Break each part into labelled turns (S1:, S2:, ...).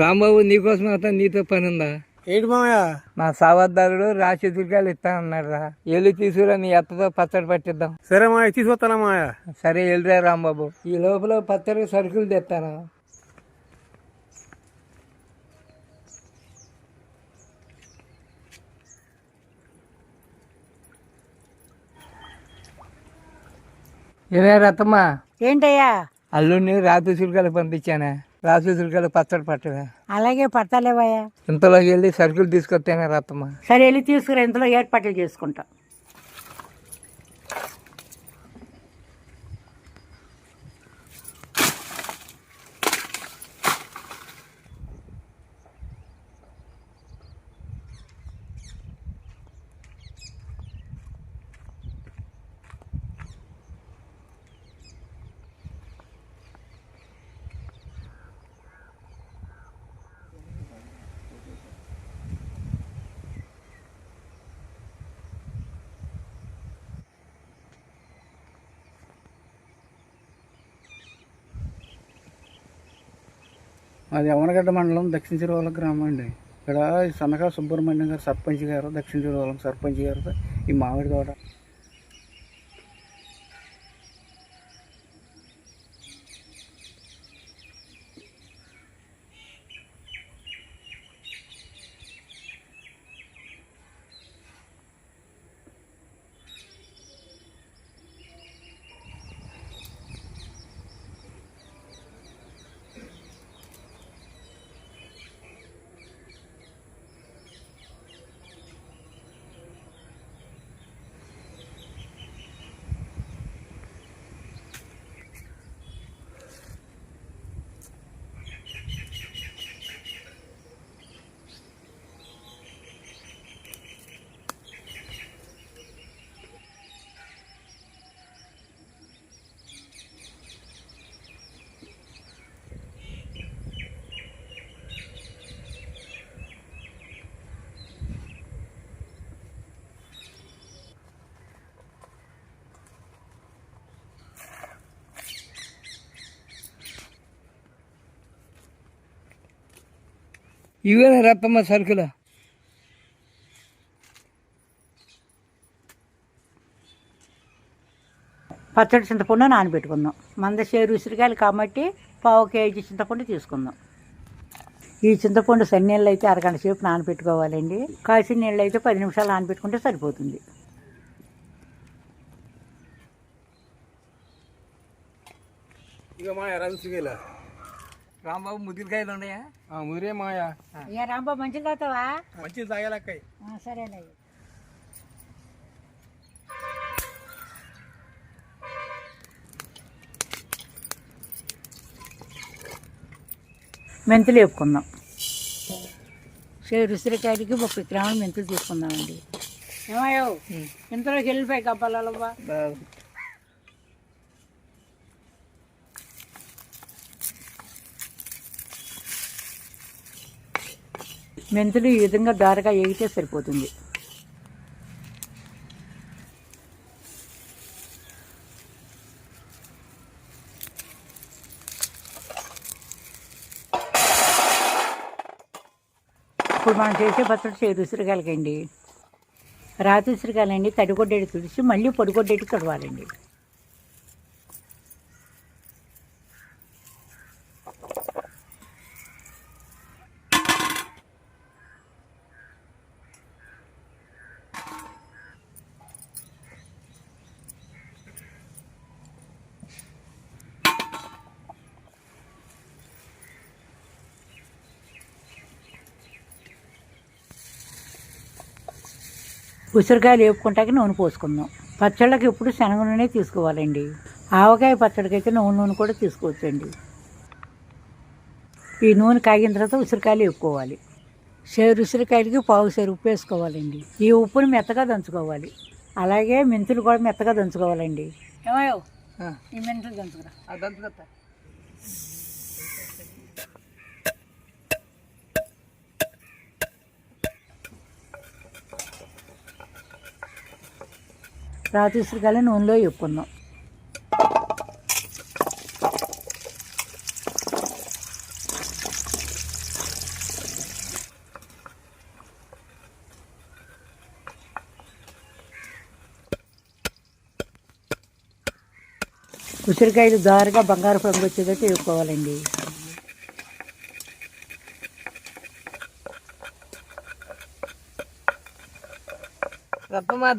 S1: రాంబాబు నీకోసం అతను నీతో పని ఉందా
S2: ఏంటి మామయ్య
S1: నా సావద్దారుడు రాసి దుర్గాలు ఇస్తా అన్నాడు రా ఎల్లు తీసుకురా నీ అత్తతో పచ్చడి పట్టిద్దాం.
S2: సరే మామయ్య తీసుకొస్తానా మామయ్య
S1: సరే వెళ్ళరా రాంబాబు. ఈ లోపల పచ్చడి సరుకులు తెస్తాను. ఏమే రత్తమ్మా
S3: ఏంటయ్యా?
S1: అల్లుడిని రాత్రి చురుకలు పంపించానే? రాత్రి చురుకలు పచ్చడి పట్టవే.
S3: అలాగే పడతలేవయ్యా
S1: ఇంతలోకి వెళ్ళి సరుకులు తీసుకొస్తేనే రత్తమ్మ.
S3: సరే వెళ్ళి తీసుకురా ఇంతలో ఏర్పాట్లు చేసుకుంటా.
S2: అది యవనగడ్డ మండలం దక్షిణ చిరువల గ్రామం అండి. ఇక్కడ సన్నగా సుబ్రహ్మణ్యం గారు సర్పంచ్ గారు దక్షిణ చిరువలం సర్పంచ్ గారు ఈ మామిడి తోట.
S1: ఇవేనా రత్తమ్మ సరుకులు?
S3: పచ్చడి చింతపండు నానబెట్టుకుందాం. మంద షేరు ఉసిరికాయలు కాబట్టి పావు కేజీ చింతపండు తీసుకుందాం. ఈ చింతపండు సన్ని నీళ్ళు అయితే అరగంట సేపు నానబెట్టుకోవాలండి. కాసిన నీళ్ళు అయితే పది నిమిషాలు నానబెట్టుకుంటే సరిపోతుంది.
S2: ఇక రవిసిగేల
S1: రాంబాబు ముదిరికాయలు ఉన్నాయా?
S2: ముదిరే మాయ
S3: ఏ రాంబా మంచిది తాగుతావా?
S2: మంచిది తాగేలక్కయ్య
S3: సరేనయ్య మెంతులు వేపుకుందాం. షేరు ఉసిరికాయలకి ముప్పై గ్రాములు మెంతులు తీసుకుందామండి. ఏమయ్యో? ఇంతలోకి వెళ్ళిపోయి కప్పాలవ్వా మెంతులు ఈ విధంగా దారగా ఎగితే సరిపోతుంది. ఇప్పుడు మనం చేసే పచ్చడి చేదు ఉసిరికాయలకండి రాతి ఉసిరికాయలండి తడిగొడ్డెడి తుడిచి మళ్ళీ పొడిగొడ్డెడి తడవాలండి. ఉసిరికాయలు వేపుకుంటాక నూనె పోసుకుందాం. పచ్చళ్ళకి ఎప్పుడు శనగ నూనె తీసుకోవాలండి. ఆవకాయ పచ్చడికి అయితే నూనె నూనె కూడా తీసుకోవచ్చండి. ఈ నూనె కాగిన తర్వాత ఉసిరికాయలు వేపుకోవాలి. సేరు ఉసిరికాయలకి పావు సేరు ఉప్పు వేసుకోవాలండి. ఈ ఉప్పుని మెత్తగా దంచుకోవాలి. అలాగే మెంతులు కూడా మెత్తగా దంచుకోవాలండి. ఏమయ్యో? ఈ మెంతులు దంచుకురా.
S1: అదంతా
S3: తర్వాత ఉసిరికాయలు నూనెలో వేపుకుందాం. ఉసిరికాయలు దారుగా బంగారు రంగు వచ్చేటట్టు వేసుకోవాలండి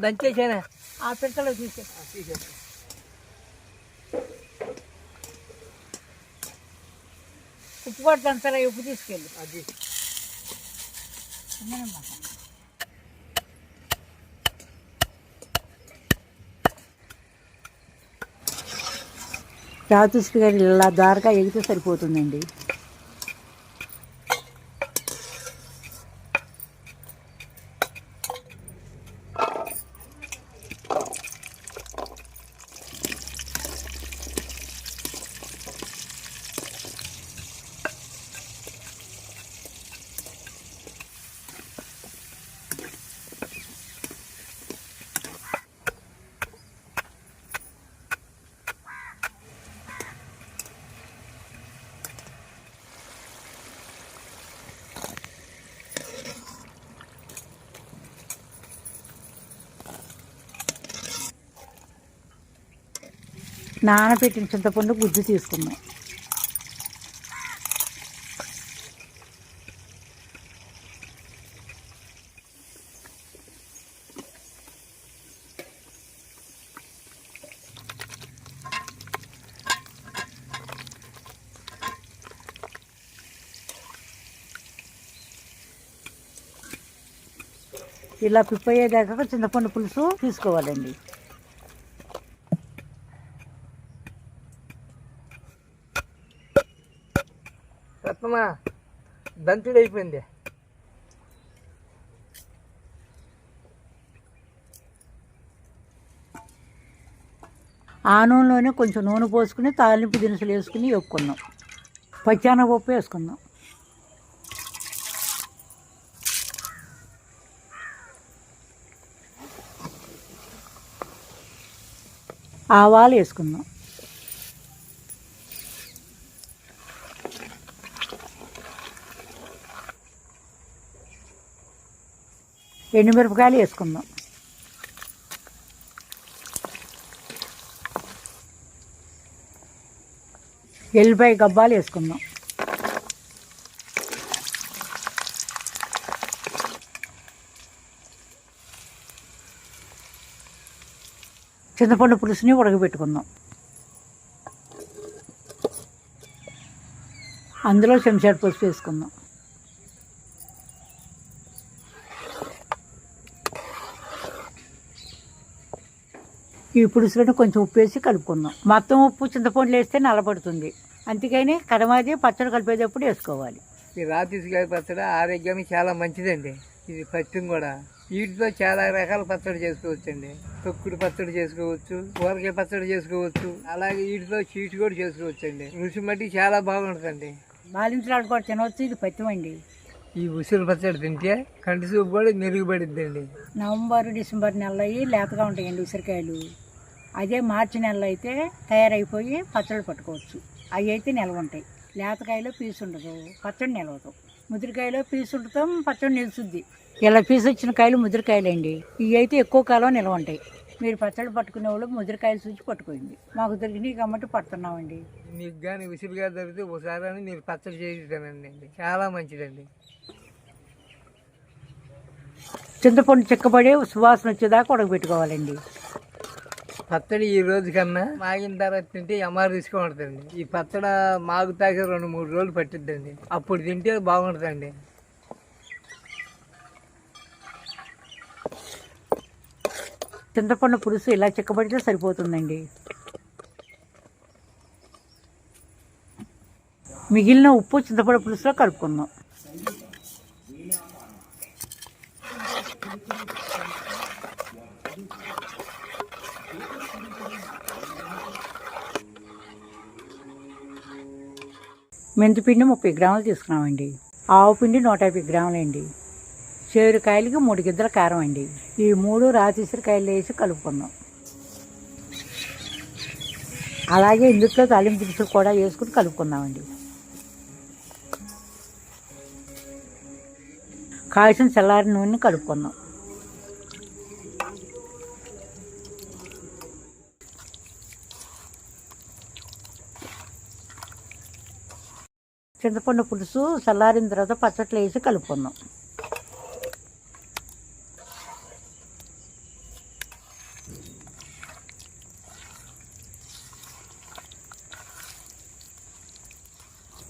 S1: దంచేసేనా?
S3: ఆ పిక్కలు తీసే ఉప్పు కొడతాను సరే ఉప్పు తీసుకెళ్ళి.
S1: అది
S3: రాతుశ్రీ గారు ఇలా దారుగా ఎగితే సరిపోతుందండి. నానబెట్టిన చింతపండు గుజ్జు తీసుకుందాం. ఇలా పిప్పయ్యేదాకా చింతపండు పులుసు తీసుకోవాలండి.
S1: రత్నమా దంచుడు అయిపోయింది
S3: ఆ నూనెలోనే కొంచెం నూనె పోసుకుని తాలింపు దినుసులు వేసుకుని వేపుకుందాం పచ్చానపప్పు వేసుకుందాం ఆవాలు వేసుకుందాం ఎండుమిరపకాయలు వేసుకుందాం. ఎల్లిపాయ గబ్బాలు వేసుకుందాం. చింతపండు పులుసుని ఉడకబెట్టుకుందాం. అందులో చెంచాడు పసుపు వేసుకుందాం. ఈ పులుసులను కొంచెం ఉప్పు వేసి కలుపుకుందాం. మొత్తం ఉప్పు చింతపండులు వేస్తే నల్లబడుతుంది. అందుకని కడమాది పచ్చడి కలిపేటప్పుడు వేసుకోవాలి.
S1: ఈ రాతిసికాయ పచ్చడి ఆరోగ్యానికి చాలా మంచిదండి. ఇది పత్యం కూడా. వీటితో చాలా రకాల పచ్చడి చేసుకోవచ్చండి. తొక్కుడు పచ్చడి చేసుకోవచ్చు ఊరకాయ పచ్చడి చేసుకోవచ్చు అలాగే వీటితో చీటు కూడా చేసుకోవచ్చండి. రుచి మట్టి చాలా బాగుంటుందండి.
S3: బాలించలాడు కూడా తినవచ్చు ఇది పత్యం అండి.
S1: ఈ ఉసిరి పచ్చడి తింటే కంటి చూపు కూడా మెరుగుపడిద్దండి.
S3: నవంబర్ డిసెంబర్ నెలలో అయ్యి లేతగా ఉంటాయండి ఉసిరికాయలు. అదే మార్చి నెలలో అయితే తయారైపోయి పచ్చడి పట్టుకోవచ్చు. అవి అయితే నిల్వ ఉంటాయి లేతకాయలో పీసు ఉండదు. పచ్చడి నిలవదు. ముదిరికాయలో పీసు ఉండటం పచ్చడి నిలుచుద్ది. ఇలా పీసు వచ్చిన కాయలు ముదిరికాయలు అండి ఇవి అయితే ఎక్కువ కాలం నిల్వ ఉంటాయి మీరు పచ్చడి పట్టుకునే వాళ్ళు ముదిరికాయలు చూసి పట్టుకోయింది మాకు దొరికినాయి కాబట్టి పడుతున్నామండి.
S1: మీకు కానీ ఉసిరిగా దొరికితే ఒకసారి మీరు పచ్చడి చేసి చాలా మంచిదండి.
S3: చింతపండు చిక్కబడి సువాసన వచ్చేదాకా ఉడకబెట్టుకోవాలండి.
S1: పచ్చడి ఈ రోజు కన్నా మాగిన తర్వాత తింటే ఎమారు తీసుకుంటుందండి ఈ పచ్చడి మాగు తాగి రెండు మూడు రోజులు పట్టిద్దండి. అప్పుడు తింటే బాగుంటుందండి.
S3: చింతపండు పులుసు ఇలా చిక్కబడితే సరిపోతుందండి. మిగిలిన ఉప్పు చింతపండు పులుసులో కలుపుకుందాం. మెంతిపిండి ముప్పై గ్రాములు తీసుకున్నామండి. ఆవు పిండి నూట యాభై గ్రాములండి. చేరుకాయలకి మూడు గిద్దల కారం అండి ఈ మూడు రాజేశ్వరికాయలు వేసి కలుపుకుందాం అలాగే ఇందులో తాలింపు దినుసులు కూడా వేసుకుని కలుపుకుందామండి కాల్చిన చల్లారి నూనె కలుపుకుందాం చింతపండు పులుసు చల్లారిన తర్వాత పచ్చట్లు వేసి కలుపుకుందాం.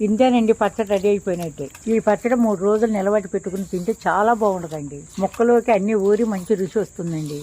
S3: ఇంతేనండి పచ్చడి రెడీ అయిపోయినట్టే. ఈ పచ్చడి మూడు రోజులు నిలబడి పెట్టుకుని తింటే చాలా బాగుంటుందండి. మొక్కలోకి అన్ని ఊరి మంచి రుచి వస్తుందండి.